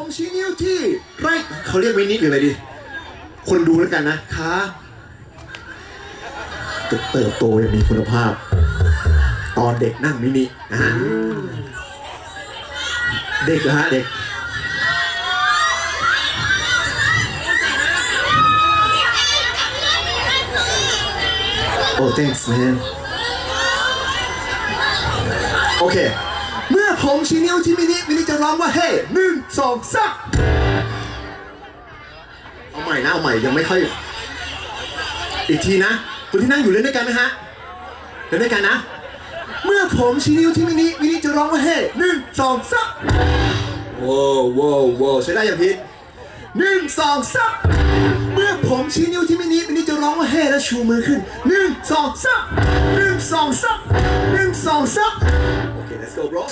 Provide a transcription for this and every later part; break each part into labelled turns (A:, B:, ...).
A: ผมชี้นิ้วที่ไรเขาเรียกมินิหรืออะไรดี คนดูแล้วกันนะขาจะเติบโตอย่างมีคุณภาพ ตอนเด็กนั่งมินินะฮะเด็กเหรอฮะเด็กโอ้ thanks man โอเค ผมชี้นิ้วที่มินิมินิจะร้องว่าเฮ้หนึ่งสองสามเอาใหม่นะเอาใหม่ยังไม่ค่อย อีกทีนะคนที่นั่งอยู่เล่นด้วยกันนะฮะเล่นด้วยกันนะ เมื่อผมชี้นิ้วที่มินิมินิจะร้องว่าเฮ้หนึ่งสองสามว้าวว้าวว้าวใช้ได้อย่างพีหนึ่งสองสามเมื่อผมชี้นิ้วที่มินิมินิจะร้องว่าเฮ้แล้วชูมือขึ้นหนึ่งสองสามหนึ่งสองสามหนึ่งสองสามโอเค let's go bro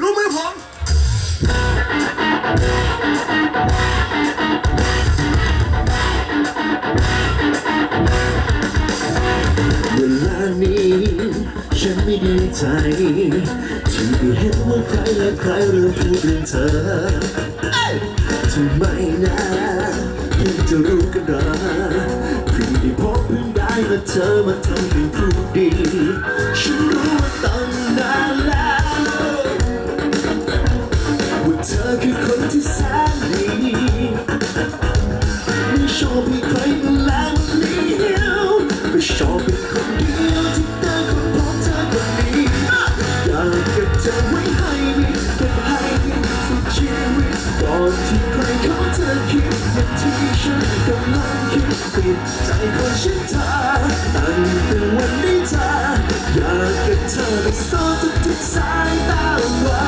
A: รู้มือผม
B: เวลานี้ฉันไม่ดีใจ ที่ได้เห็นว่าใครและใครเริ่มพูดเรื่องเธอทำไมนะเพิ่งจะรู้กันหรอเพิ่งได้พบเพิ่งได้มาเธอมาทำเป็นผู้ดี ฉันรู้ว่าตั้งนานแล้ว ใจคนฉันเธอตั้งแต่วันนี้เธออยากเก็บเธอไปซ่อนทุกๆสายตาไว้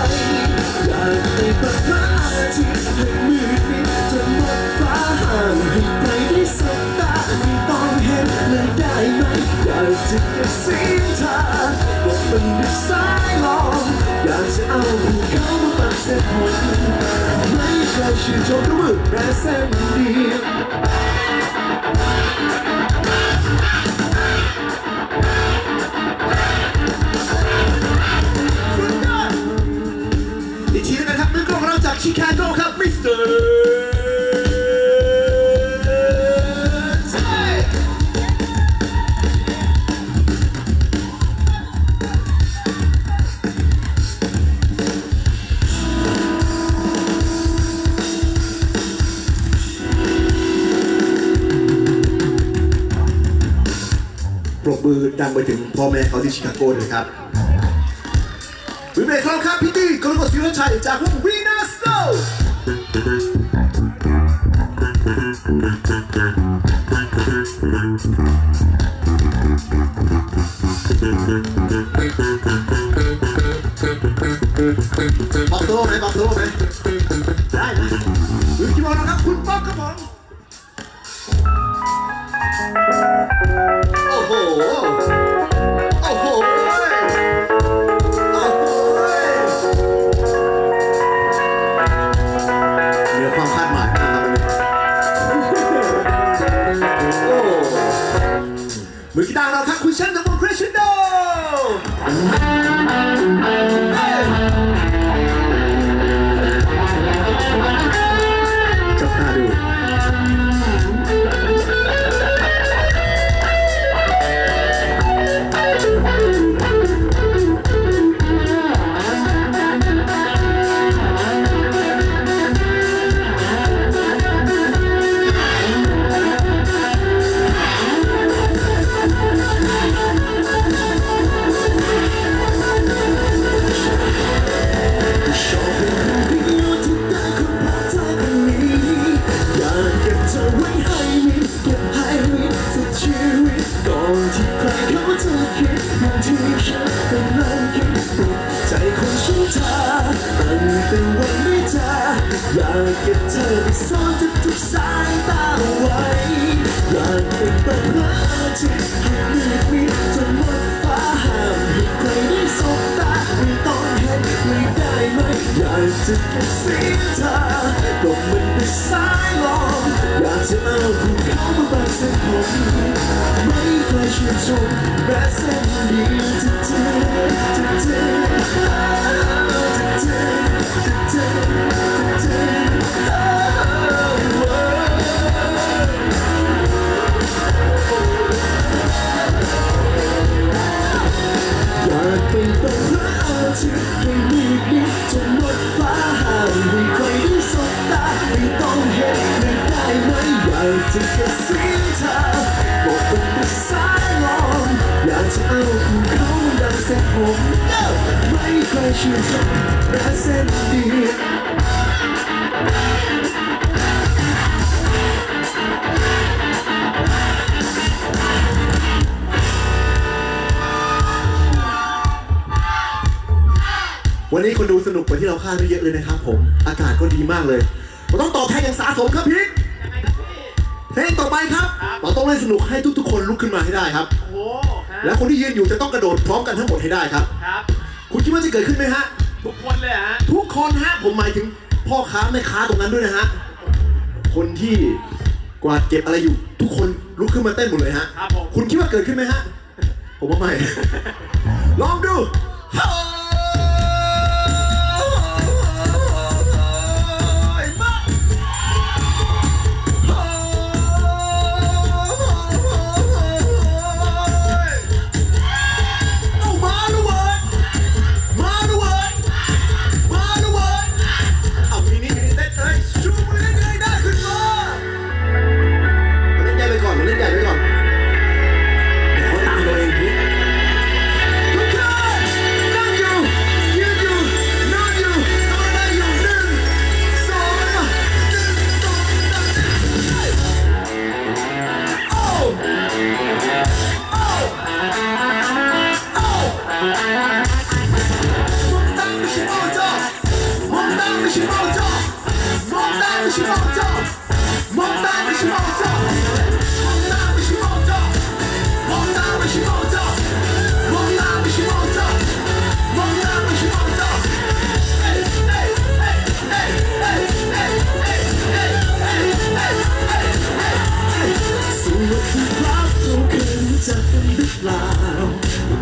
B: อยากได้แบบพระอาทิตย์ให้มืดมิดจนหมดฟ้าห้ามให้ใครได้สบตาไม่ต้องเห็นเลยได้ไหมอยากจะเก็บเสียงเธอบอกมันด้วยสายลมอยากจะเอาภูเขามาปักเส้นผมไม่เคยชื่นชมด้วยมือแม้เส้นดี
A: มือดังไปถึงพ่อแม่เขาที่ชิคาโกเลยครับวิเบรกครับครับพี่ตี้กรกฎศิรชัยจากวงวีนัสโตบอกโซ่ไหมบอกโซ่ไหมได้นะหรือกี่โมงแล้วครับคุณ โากจะ
B: เสียงเธอก็มันเป็นสายลมอยากจะเอาคุณเขามาบังเส้นผมไม่เคยชื่นชมแม้เส้นเดียวจะเจอจ
C: ชื่อชมแม้เส้นเดียว
B: วันนี้คนดูสนุกกว่าที่เราคาดไว้เยอะเลยนะครับผม อากาศก็ดีมากเลยเราต้องตอบแทนอย่างสาสมครับพีคเพลงต่อไปครับ เราต้องเล่นสนุกให้ทุกๆ คนลุกขึ้นมาให้ได้ครับ
D: โอ้โหฮะ
B: และคนที่ยืนอยู่จะต้องกระโดดพร้อมกันทั้งหมดให้ได้ครับ
D: ครับ
B: คุณคิดว่าจะเกิดขึ้นไหมฮะ
D: ทุกคนเลยเหรอฮะ
B: ทุกคนฮะผมหมายถึงพ่อค้าแม่ค้าตรงนั้นด้วยนะฮะ คนที่กวาดเก็บอะไรอยู่ ทุกคนลุกขึ้นมาเต้นหมดเลยฮะ
D: ครับผม
B: คุณคิดว่าเกิดขึ้นไหมฮะ ผมว่าไม่ ลองดูเอา
C: 몸땅 끝이 멀어져 몸땅 끝이 멀어져 몸땅 끝이 멀어져 ล่า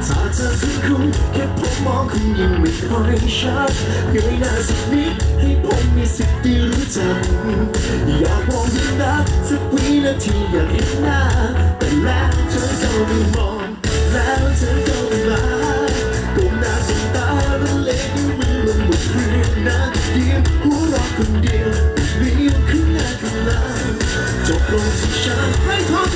C: ถ้าเธอคือคุณแค่ผมมองคุณยังไม่ค่อยชัดเงยหน้าสักนิดให้ผมมีสิทธิ์ได้รู้จัก อยากมองเห็นหน้าสักวินาทีอยากเห็นหน้า แต่แล้วเธอก็ไม่มอง แล้วเธอก็ไม่มาก้มหน้าสบตาละเล่นมือลงบนพื้นนะยิ้มหัวเราะคนเดียวเรียวขึ้นหน้าขึ้นหลังจบลงที่ฉัน
B: ให้ทอ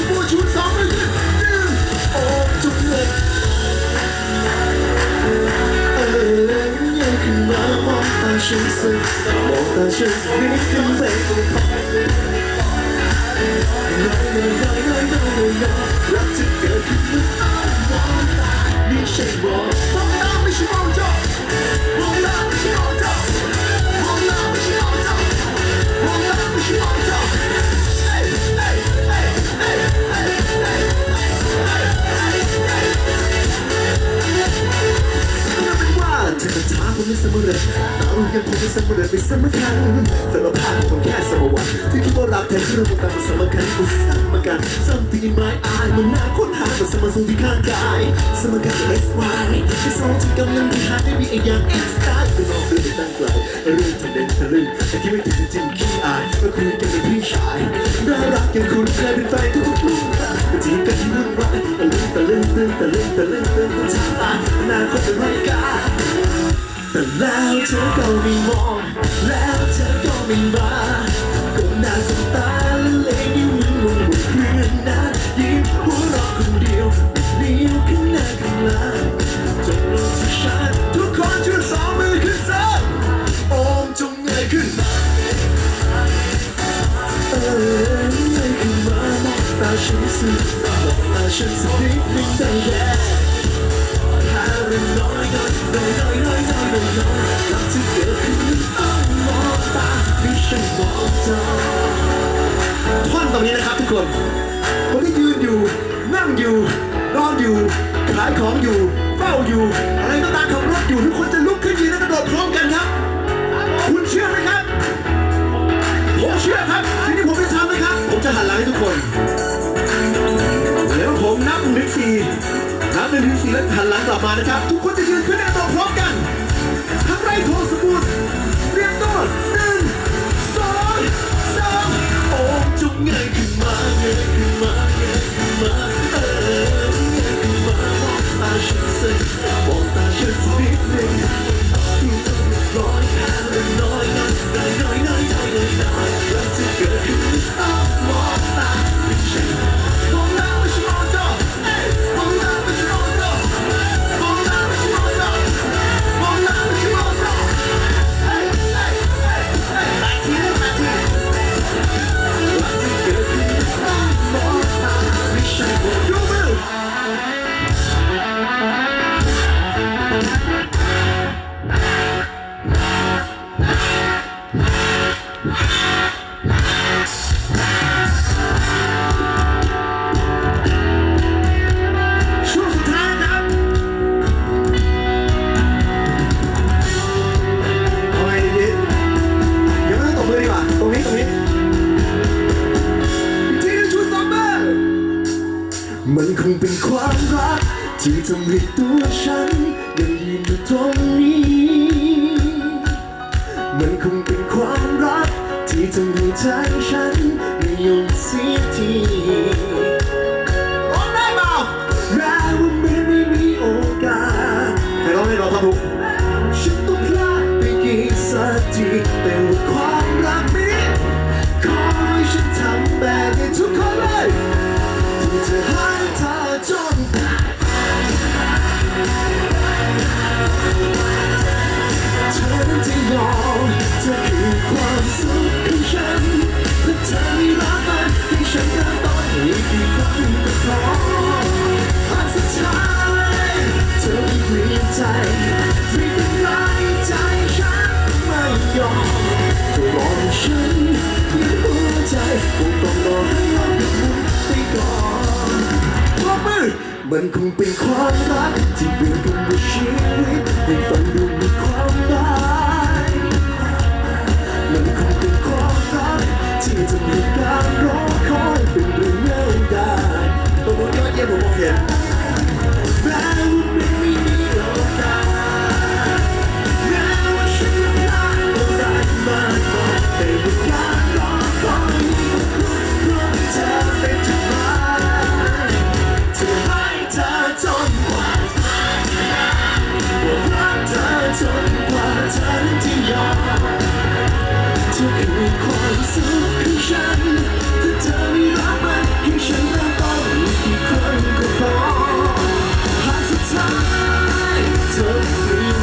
C: เรื่องทะเลทะลึ่งแต่ที่ไม่ถึงจริงขี้อายมาคุยกันเป็นพี่ชายน่ารักอย่างคุณเคยเป็นแฟนทุกๆรุ่นแต่ที่กันที่วุ่นวายตะลึงตะลึงตะลึงตะลึงตะลึงตะลึงทางตาหนาคนเป็นไรกันแต่แล้วเธอก็ไม่มอง แล้วเธอก็ไม่มา ที่เกิดขึ้นต้อ
B: นตรงนี้นะครับทุกคนคนที่ยืนอยู่ นั่งอยู่นอนอยู่ ขายของอยู่เฝ้าอยู่ อะไรก็ตามขับรถอยู่ทุกคน มันคงเป็นความรัก ที่ทำให้ตัวฉัน ยังยืนอยู่ตรงนี้ มันคงเป็นความรัก ที่ทำให้ใจฉันไม่ยอมเสียที
A: ร้องได้เปล่า
B: แม้ว่ามันไม่มีโอกาส
A: ใครร้องให้เราท่อนทุก
B: ฉันต้องพลาดไปกี่สักทีแต่ว่าความรักนี้ขอให้ฉันทำแบบนี้ทุกคนเลย จะให้เธอจนเธอนั้นจะยอมเธอคือความสุขของฉันและเธอไม่รักมันให้ฉันเริ่มต้นอีกกี่ครั้งก็พออันสุดท้ายเธอไม่เปลี่ยนใจไม่เป็นไรใจฉันไม่ยอมจะรอให้ฉันยืนหัวใจคงต้องรอให้โลกหมุน ก่อน
A: ปรบมือ
B: มันคงเป็นความรักที่เปลี่ยนกันด้วยชีวิตให้ฟังดูมีความหมายมันคงเป็นความรักที่จะมีการรอคอยเป็นเรื่องยายได้
A: ตัวผมยอดเยี่ยมมองเห็น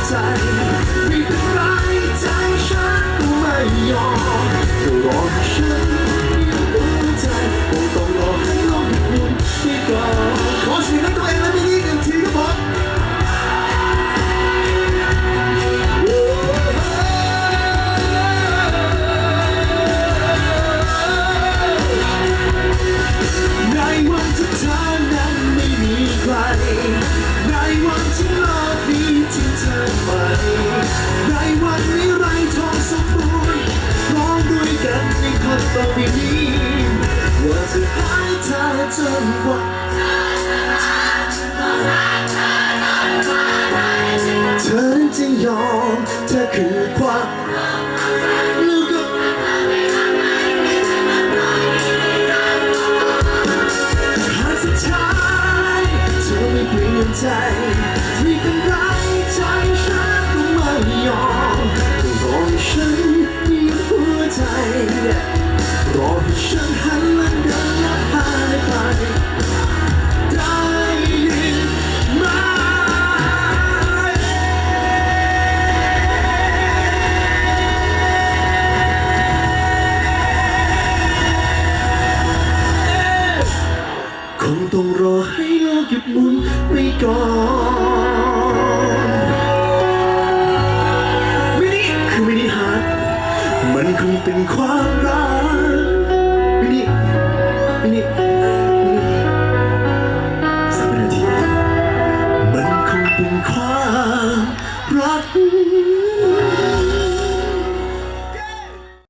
B: ใจไม่เป็นไรใจฉันก็ไม่ยอมจะรอ
A: เธ
B: อจน ต้องรอให้โลกหยุดหมุนไปก่อนมินิคือมินิฮาร์ดมันคงเป็นความรัก